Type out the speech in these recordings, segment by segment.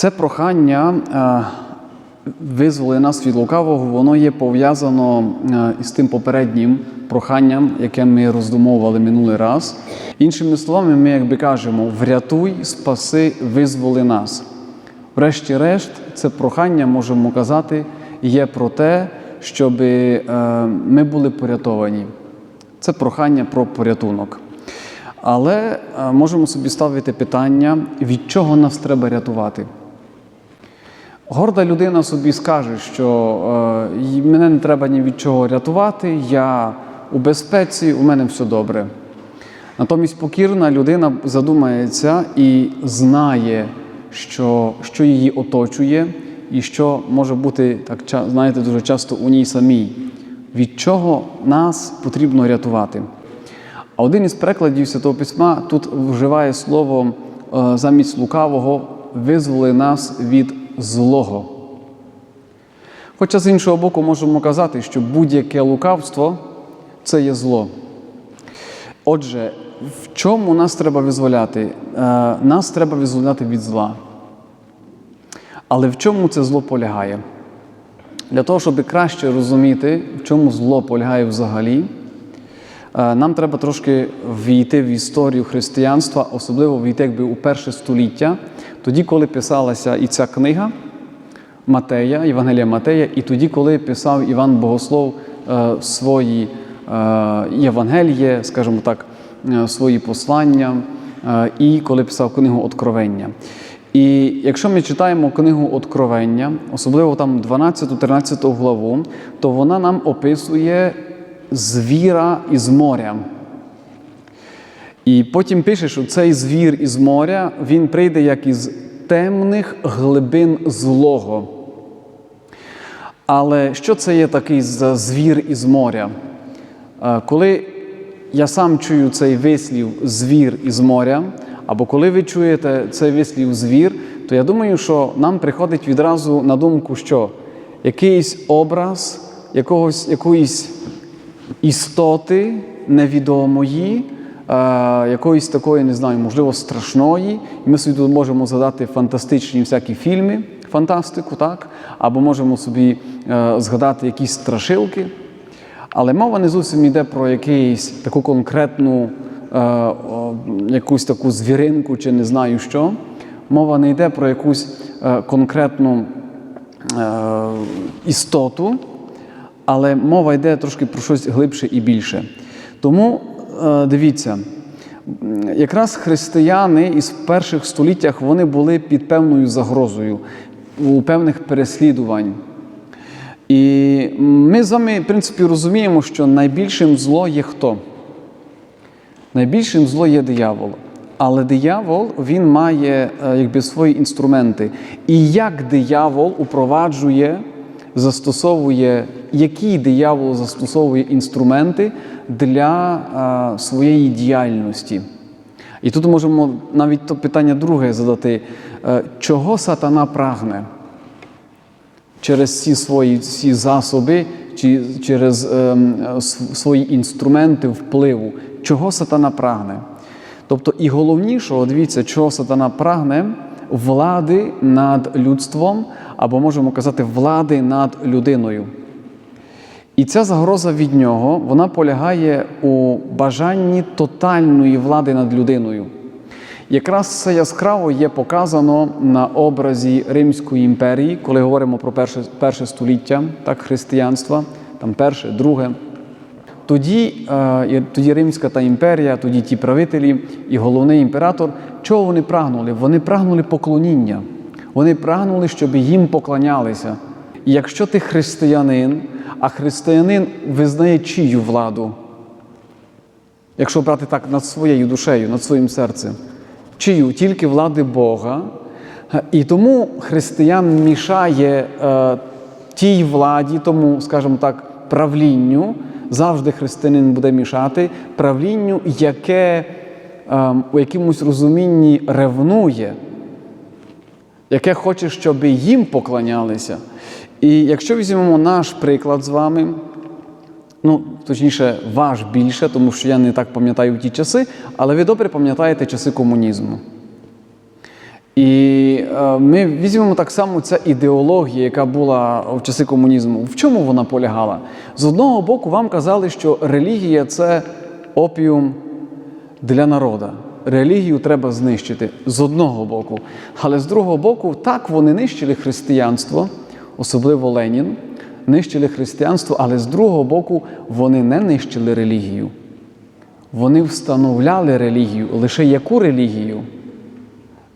Це прохання е, визволи нас від лукавого, воно є пов'язано е, із тим попереднім проханням, яке ми роздумовували минулий раз. Іншими словами, ми якби кажемо: врятуй, спаси, визволи нас. Врешті-решт, це прохання, можемо казати, є про те, щоб е, ми були порятовані. Це прохання про порятунок. Але можемо собі ставити питання, від чого нас треба рятувати. Горда людина собі скаже, що е, мене не треба ні від чого рятувати, я у безпеці, у мене все добре. Натомість покірна людина задумається і знає, що, що її оточує, і що може бути, так знаєте, дуже часто у ній самій. Від чого нас потрібно рятувати. А один із перекладів Святого Письма тут вживає слово е, замість лукавого визволи нас від злого. Хоча з іншого боку можемо казати, що будь-яке лукавство це є зло. Отже, в чому нас треба визволяти? Е, Нас треба визволяти від зла. Але в чому це зло полягає? Для того, щоб краще розуміти, в чому зло полягає взагалі, нам треба трошки війти в історію християнства, особливо війти якби у перше століття, тоді, коли писалася і ця книга Матея, Євангелія Матея, і тоді, коли писав Іван Богослов е, свої е, Євангеліє, скажімо так, е, свої послання, е, і коли писав книгу Откровення. І якщо ми читаємо книгу Откровення, особливо там 12-13 главу, то вона нам описує звіра із моря. І потім пише, що цей звір із моря він прийде як із темних глибин злого. Але що це є такий за звір із моря? Е, Коли я сам чую цей вислів звір із моря, або коли ви чуєте цей вислів звір, то я думаю, що нам приходить відразу на думку, що якийсь образ якогось, якоїсь істоти невідомої, е, якоїсь такої, не знаю, можливо, страшної. І ми собі тут можемо згадати фантастичні всякі фільми, фантастику, так? або можемо собі е, згадати якісь страшилки. Але мова не зовсім йде про якийсь таку конкретну, е, якусь таку звіринку чи не знаю що. Мова не йде про якусь конкретну істоту, але мова йде трошки про щось глибше і більше. Тому е, дивіться, якраз християни із перших століттях вони були під певною загрозою у певних переслідувань. І ми з вами, в принципі, розуміємо, що найбільшим зло є хто? Найбільшим зло є диявол. Але диявол він має е, якби свої інструменти. І як диявол упроваджує, застосовує, які диявол застосовує інструменти для е, своєї діяльності. І тут можемо навіть то питання друге задати: Е, чого сатана прагне? через ці свої всі засоби, чи через ем, свої інструменти впливу, чого сатана прагне. Тобто, і головнішого, дивіться, чого сатана прагне влади над людством, або можемо казати, влади над людиною. І ця загроза від нього вона полягає у бажанні тотальної влади над людиною. Якраз це яскраво є показано на образі Римської імперії, коли говоримо про перше, перше століття так, християнства, там перше, друге. Тоді, е, тоді Римська та імперія, тоді ті правителі і головний імператор, чого вони прагнули? Вони прагнули поклоніння. Вони прагнули, щоб їм поклонялися. І якщо ти християнин, а християнин визнає чию владу, якщо брати так над своєю душею, над своїм серцем, чию тільки влади Бога. І тому християн мішає е, тій владі, тому, скажімо так, правлінню, завжди християнин буде мішати правлінню, яке е, у якомусь розумінні ревнує, яке хоче, щоб їм поклонялися. І якщо візьмемо наш приклад з вами, Ну, точніше, ваш більше, тому що я не так пам'ятаю ті часи, але ви добре пам'ятаєте часи комунізму. І е, ми візьмемо так само ця ідеологія, яка була в часи комунізму. В чому вона полягала? З одного боку, вам казали, що релігія це опіум для народу. Релігію треба знищити з одного боку. Але з другого боку, так вони нищили християнство, особливо Ленін, нищили християнство, але з другого боку, вони не нищили релігію. Вони встановляли релігію. Лише яку релігію?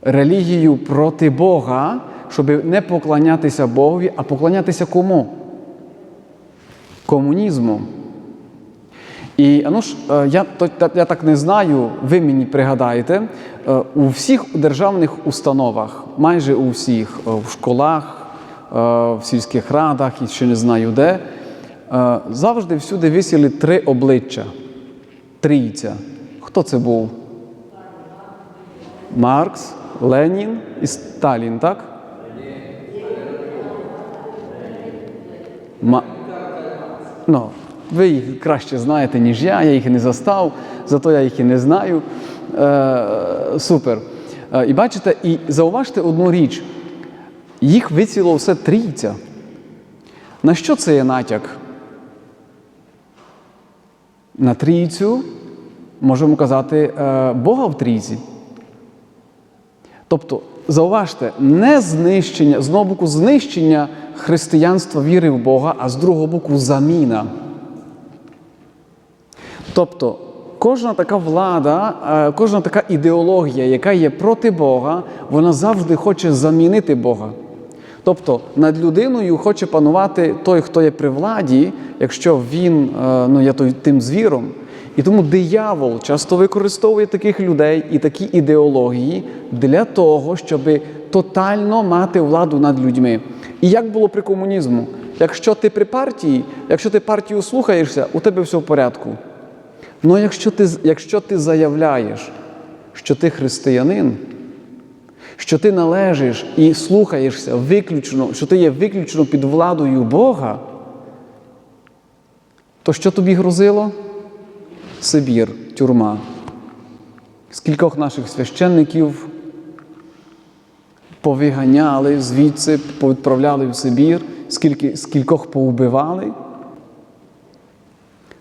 Релігію проти Бога, щоб не поклонятися Богові, а поклонятися кому? Комунізму. І ну ж, е, я, то- я так не знаю, ви мені пригадаєте, е, у всіх державних установах, майже у всіх, е, в школах, в сільських радах і ще не знаю де, завжди всюди висіли три обличчя. Трійця. Хто це був? Маркс, Ленін і Сталін, так? Ма... Ну, ви їх краще знаєте, ніж я, я їх не застав, зато я їх і не знаю. Е, супер. Е, і бачите, і зауважте одну річ: їх виціло все трійця. На що це є натяк? На трійцю можемо казати е, Бога в трійці. Тобто, зауважте, не знищення, з одного боку, знищення християнства віри в Бога, а з другого боку, заміна. Тобто, кожна така влада, е, кожна така ідеологія, яка є проти Бога, вона завжди хоче замінити Бога. Тобто над людиною хоче панувати той, хто є при владі, якщо він е, ну, є той, тим звіром. І тому диявол часто використовує таких людей і такі ідеології для того, щоб тотально мати владу над людьми. І як було при комунізму? Якщо ти при партії, якщо ти партію слухаєшся, у тебе все в порядку. Ну якщо ти, якщо ти заявляєш, що ти християнин, що ти належиш і слухаєшся виключно, що ти є виключно під владою Бога, то що тобі грозило? Сибір, тюрма. Скількох наших священників повиганяли звідси, повідправляли в Сибір, скільки, скількох поубивали.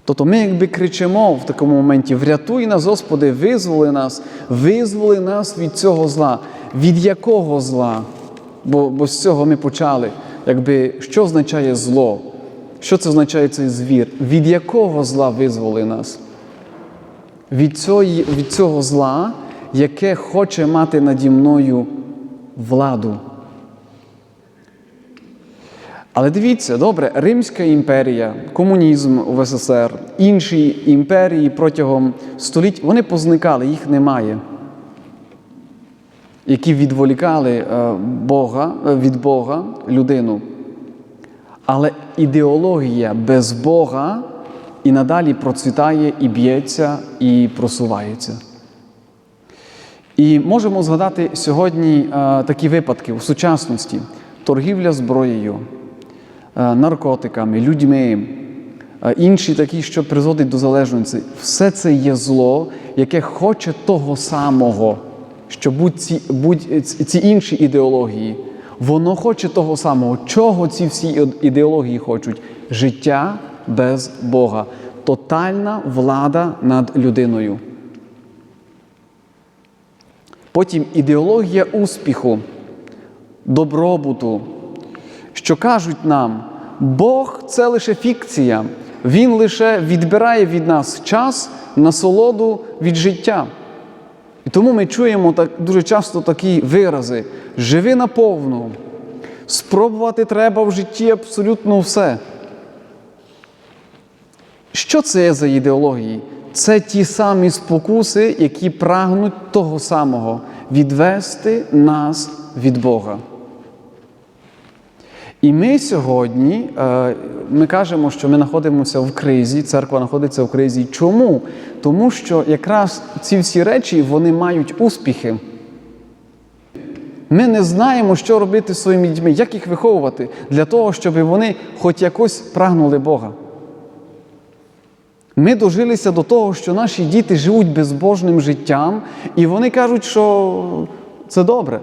Тобто ми якби кричимо в такому моменті: врятуй нас, Господи, визволи нас, визволи нас від цього зла. Від якого зла? Бо, бо з цього ми почали. Якби, Що означає зло? Що це означає цей звір? Від якого зла визволи нас? Від цього, від цього зла, яке хоче мати наді мною владу. Але дивіться, добре, Римська імперія, комунізм в СССР, інші імперії протягом століть, вони позникали, їх немає. Які відволікали е, Бога, е, від Бога людину. Але ідеологія без Бога і надалі процвітає, і б'ється, і просувається. І можемо згадати сьогодні е, такі випадки у сучасності: торгівля зброєю, наркотиками, людьми, е, інші такі, що призводять до залежності. Все це є зло, яке хоче того самого, що будь ці, будь ці інші ідеології. Воно хоче того самого, чого ці всі ідеології хочуть? Життя без Бога, тотальна влада над людиною. Потім ідеологія успіху, добробуту, що кажуть нам, Бог це лише фікція, Він лише відбирає від нас час, насолоду від життя. І тому ми чуємо так, дуже часто такі вирази: живи наповну, спробувати треба в житті абсолютно все. Що це є за ідеології? Це ті самі спокуси, які прагнуть того самого відвести нас від Бога. І ми сьогодні е, ми кажемо, що ми знаходимося в кризі, церква знаходиться в кризі. Чому? Тому що якраз ці всі речі вони мають успіхи. Ми не знаємо, що робити зі своїми дітьми, як їх виховувати, для того, щоб вони хоч якось прагнули Бога. Ми дожилися до того, що наші діти живуть безбожним життям, і вони кажуть, що це добре.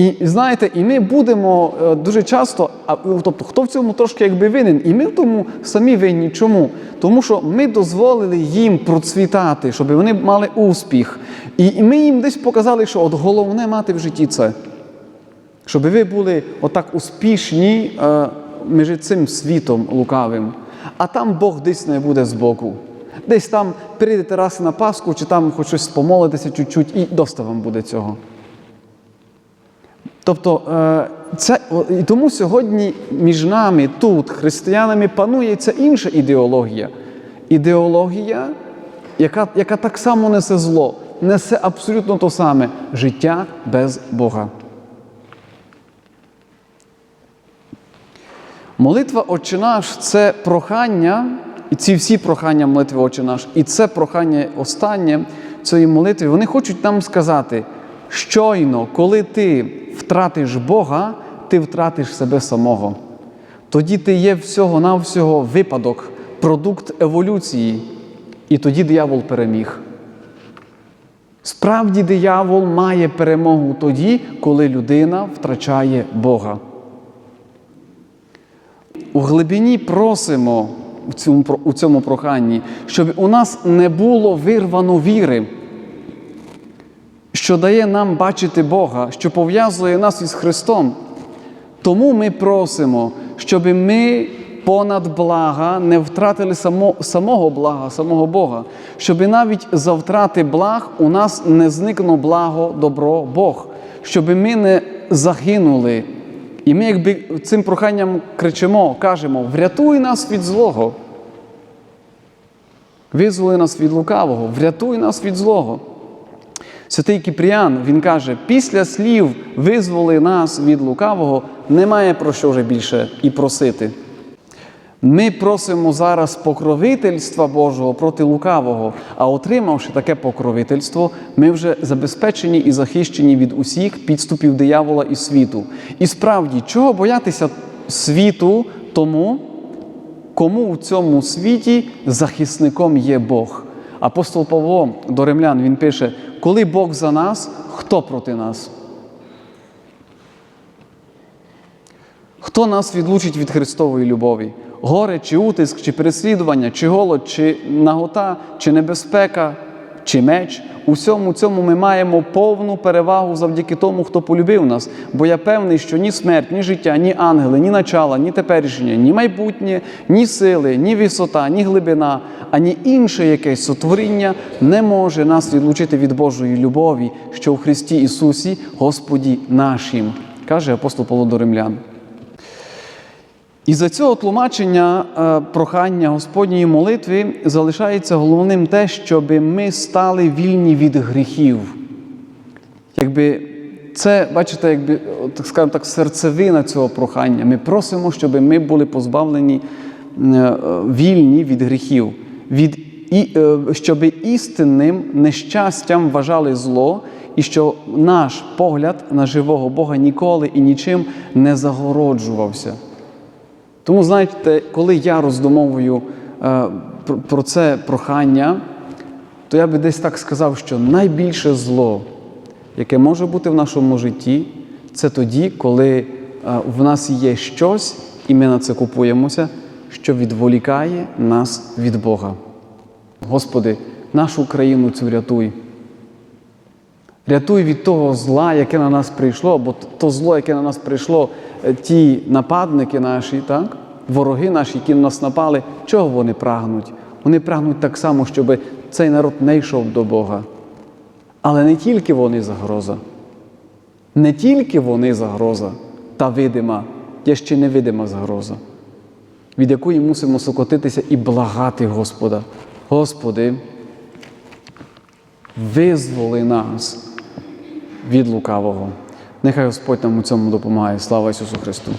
І знаєте, і ми будемо е, дуже часто, а тобто, хто в цьому трошки якби винен, і ми в тому самі винні. Чому? Тому що ми дозволили їм процвітати, щоб вони мали успіх. І, ми їм десь показали, що от головне мати в житті це. Щоб ви були отак успішні е, між цим світом лукавим. А там Бог десь не буде збоку. Десь там прийдете раз на Пасху, чи там хоч щось помолитися чуть-чуть, і доста вам буде цього. Тобто, е, це, і тому сьогодні між нами, тут, християнами, панує ця інша ідеологія. Ідеологія, яка, яка так само несе зло, несе абсолютно то саме життя без Бога. Молитва Отче наш це прохання, і ці всі прохання молитви Отче наш, і це прохання останнє цієї молитви, вони хочуть нам сказати, щойно, коли ти втратиш Бога, ти втратиш себе самого. Тоді ти є всього-навсього випадок, продукт еволюції, і тоді диявол переміг. Справді диявол має перемогу тоді, коли людина втрачає Бога. У глибині просимо у цьому, проханні, щоб у нас не було вирвано віри, що дає нам бачити Бога, що пов'язує нас із Христом. Тому ми просимо, щоб ми понад блага не втратили само, самого блага, самого Бога, щоб навіть за втрати благ у нас не зникло благо, добро Бог, щоб ми не загинули. І ми, якби цим проханням кричимо, кажемо: врятуй нас від злого. Визволи нас від лукавого, врятуй нас від злого. Святий Кіпріан, він каже, після слів визволи нас від лукавого, немає про що вже більше і просити. Ми просимо зараз покровительства Божого проти лукавого, а отримавши таке покровительство, ми вже забезпечені і захищені від усіх підступів диявола і світу. І справді, чого боятися світу тому, кому в цьому світі захисником є Бог? Апостол Павло до римлян він пише: коли Бог за нас, хто проти нас? Хто нас відлучить від Христової любові? Горе, чи утиск, чи переслідування, чи голод, чи нагота, чи небезпека, чи меч. У всьому цьому ми маємо повну перевагу завдяки тому, хто полюбив нас. Бо я певний, що ні смерть, ні життя, ні ангели, ні начала, ні теперішнє, ні майбутнє, ні сили, ні висота, ні глибина, ані інше якесь сотворіння не може нас відлучити від Божої любові, що в Христі Ісусі, Господі нашим, каже апостол Павло до Римлян. І за цього тлумачення е, прохання Господньої молитви залишається головним те, щоб ми стали вільні від гріхів. Якби це, бачите, якби, так скажемо так, серцевина цього прохання. Ми просимо, щоб ми були позбавлені е, е, вільні від гріхів, від, і, щоб істинним нещастям вважали зло, і що наш погляд на живого Бога ніколи і нічим не загороджувався. Тому, знаєте, коли я роздумовую е, про, це прохання, то я би десь так сказав, що найбільше зло, яке може бути в нашому житті, це тоді, коли е, в нас є щось, і ми на це купуємося, що відволікає нас від Бога. Господи, нашу країну цю рятуй. Рятуй від того зла, яке на нас прийшло, бо то зло, яке на нас прийшло, е, ті нападники наші, так? вороги наші, які на нас напали, чого вони прагнуть? Вони прагнуть так само, щоб цей народ не йшов до Бога. Але не тільки вони загроза, не тільки вони загроза, та видима, є ще невидима загроза, від якої мусимо сокотитися і благати Господа. Господи, визволи нас від лукавого. Нехай Господь нам у цьому допомагає. Слава Ісусу Христу!